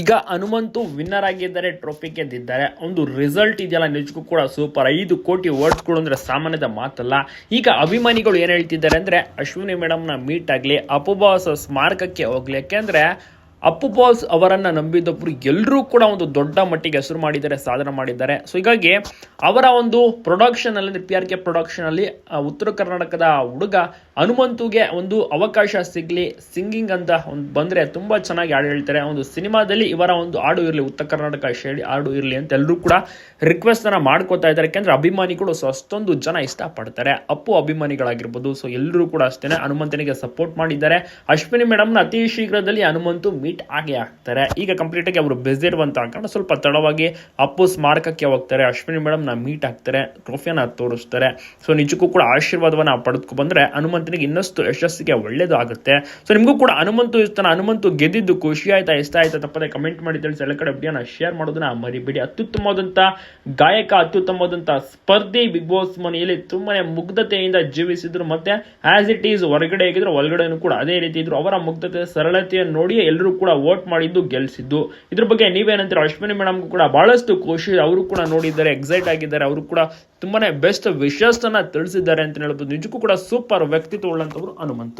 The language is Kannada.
ಈಗ ಹನುಮಂತು ವಿನ್ನರ್ ಆಗಿದ್ದಾರೆ ಟ್ರೋಫಿ ಗೆದ್ದಿದ್ದಾರೆ. ಒಂದು ರಿಸಲ್ಟ್ ಇದೆಯಲ್ಲ, ನಿಜಕ್ಕೂ ಕೂಡ ಸೂಪರ್ ಐದು ಕೋಟಿ ಓಟ್ಸ್ಗಳು ಅಂದ್ರೆ ಸಾಮಾನ್ಯದ ಮಾತಲ್ಲ. ಈಗ ಅಭಿಮಾನಿಗಳು ಏನ್ ಹೇಳ್ತಿದ್ದಾರೆ ಅಂದ್ರೆ, ಅಶ್ವಿನಿ ಮೇಡಮ್ನ ಮೀಟ್ ಆಗಲಿ ಅಪಭಾಸ ಸ್ಮಾರಕಕ್ಕೆ ಹೋಗ್ಲಿ ಯಾಕೆಂದ್ರೆ ಅಪ್ಪು ಬಾಸ್ ಅವರನ್ನು ನಂಬಿದ್ದೊಬ್ಬರು ಎಲ್ಲರೂ ಕೂಡ ಒಂದು ದೊಡ್ಡ ಮಟ್ಟಿಗೆ ಹೆಸರು ಮಾಡಿದ್ದಾರೆ, ಸಾಧನೆ ಮಾಡಿದ್ದಾರೆ. ಸೊ ಹೀಗಾಗಿ ಅವರ ಒಂದು ಪ್ರೊಡಕ್ಷನ್ ಅಲ್ಲಿ ಪಿ ಆರ್ ಕೆ ಪ್ರೊಡಕ್ಷನ್ ಅಲ್ಲಿ ಉತ್ತರ ಕರ್ನಾಟಕದ ಹುಡುಗ ಹನುಮಂತುಗೆ ಒಂದು ಅವಕಾಶ ಸಿಗ್ಲಿ ಸಿಂಗಿಂಗ್ ಅಂತ ಒಂದು ಬಂದ್ರೆ ತುಂಬಾ ಚೆನ್ನಾಗಿ ಹಾಡು ಹೇಳ್ತಾರೆ. ಒಂದು ಸಿನಿಮಾದಲ್ಲಿ ಇವರ ಒಂದು ಹಾಡು ಇರಲಿ, ಉತ್ತರ ಕರ್ನಾಟಕ ಶೈಲಿ ಹಾಡು ಇರಲಿ ಅಂತ ಎಲ್ಲರೂ ಕೂಡ ರಿಕ್ವೆಸ್ಟ್ ಅನ್ನ ಮಾಡ್ಕೋತಾ ಇದ್ದಾರೆ. ಯಾಕೆಂದರೆ ಅಭಿಮಾನಿಗಳು ಸೊ ಅಷ್ಟೊಂದು ಜನ ಇಷ್ಟಪಡ್ತಾರೆ. ಅಪ್ಪು ಅಭಿಮಾನಿಗಳಾಗಿರ್ಬೋದು, ಸೊ ಎಲ್ಲರೂ ಕೂಡ ಅಷ್ಟೇನೆ ಹನುಮಂತನಿಗೆ ಸಪೋರ್ಟ್ ಮಾಡಿದ್ದಾರೆ. ಅಶ್ವಿನಿ ಮೇಡಮ್ನ ಅತಿ ಶೀಘ್ರದಲ್ಲಿ ಹನುಮಂತು ಮೀಟ್ ಆಗೇ ಆಗ್ತಾರೆ. ಈಗ ಕಂಪ್ಲೀಟ್ ಆಗಿ ಅವರು ಬೆಸ್ ಇರುವಂತ ಹಾಕೊಂಡು ಸ್ವಲ್ಪ ತಡವಾಗಿ ಅಪ್ಪು ಸ್ಮಾರಕಕ್ಕೆ ಹೋಗ್ತಾರೆ. ಅಶ್ವಿನಿ ಮೇಡಮ್ನ ಮೀಟ್ ಆಗ್ತಾರೆ ಟ್ರೋಫಿಯನ್ನ ತೋರಿಸ್ತಾರೆ. ಸೊ ನಿಜಕ್ಕೂ ಕೂಡ ಆಶೀರ್ವಾದವನ್ನ ಪಡೆದುಕೊ ಬಂದರೆ ಹನುಮಂತನಿಗೆ ಇನ್ನಷ್ಟು ಯಶಸ್ಸಿಗೆ ಒಳ್ಳೇದು ಆಗುತ್ತೆ. ಸೊ ನಿಮಗೂ ಕೂಡ ಹನುಮಂತು ಇರ್ತಾನೆ ಹನುಮಂತು ಗೆದ್ದಿದ್ದು ಖುಷಿ ಆಯ್ತಾ, ಇಷ್ಟ ಆಯ್ತಾ ತಪ್ಪದೆ ಕಮೆಂಟ್ ಮಾಡಿ ತಿಳಿಸಿ ಎಲ್ಲ ಕಡೆ ವಿಡಿಯೋನ ಶೇರ್ ಮಾಡೋದನ್ನ ಮರಿಬೇಡಿ. ಅತ್ಯುತ್ತಮವಾದಂಥ ಗಾಯಕ ಅತ್ಯುತ್ತಮವಾದಂಥ ಸ್ಪರ್ಧಿ ಬಿಗ್ ಬಾಸ್ ಮನೆಯಲ್ಲಿ ತುಂಬಾನೇ ಮುಗ್ಧತೆಯಿಂದ ಜೀವಿಸಿದ್ರು. ಮತ್ತೆ ಆಸ್ ಇಟ್ ಈಸ್ ಹೊರಗಡೆ ಹೇಗಿದ್ರು ಒಳಗಡೆನೂ ಕೂಡ ಅದೇ ರೀತಿ ಇದ್ರು. ಅವರ ಮುಗ್ಧತೆ ಸರಳತೆಯನ್ನು ನೋಡಿ ಎಲ್ಲರೂ ಕೂಡ ವೋಟ್ ಮಾಡಿದ್ದು ಗೆಲ್ಸಿದ್ದು. ಇದ್ರ ಬಗ್ಗೆ ನೀವೇನಂತೀರ? ಅಶ್ವಿನಿ ಮೇಡಮ್ಗೂ ಕೂಡ ಬಹಳಷ್ಟು ಖುಷಿ. ಅವರು ಕೂಡ ನೋಡಿದ್ದಾರೆ ಎಕ್ಸೈಟ್ ಆಗಿದ್ದಾರೆ. ಅವರು ಕೂಡ ತುಂಬಾನೇ ಬೆಸ್ಟ್ ವಿಶಸ್ ಅನ್ನ ತಿಳಿಸಿದ್ದಾರೆ ಅಂತ ಹೇಳ್ಬೋದು. ನಿಜಕ್ಕೂ ಕೂಡ ಸೂಪರ್ ವ್ಯಕ್ತಿತ್ವ ಉಳ್ಳಂತವ್ರು ಹನುಮಂತು.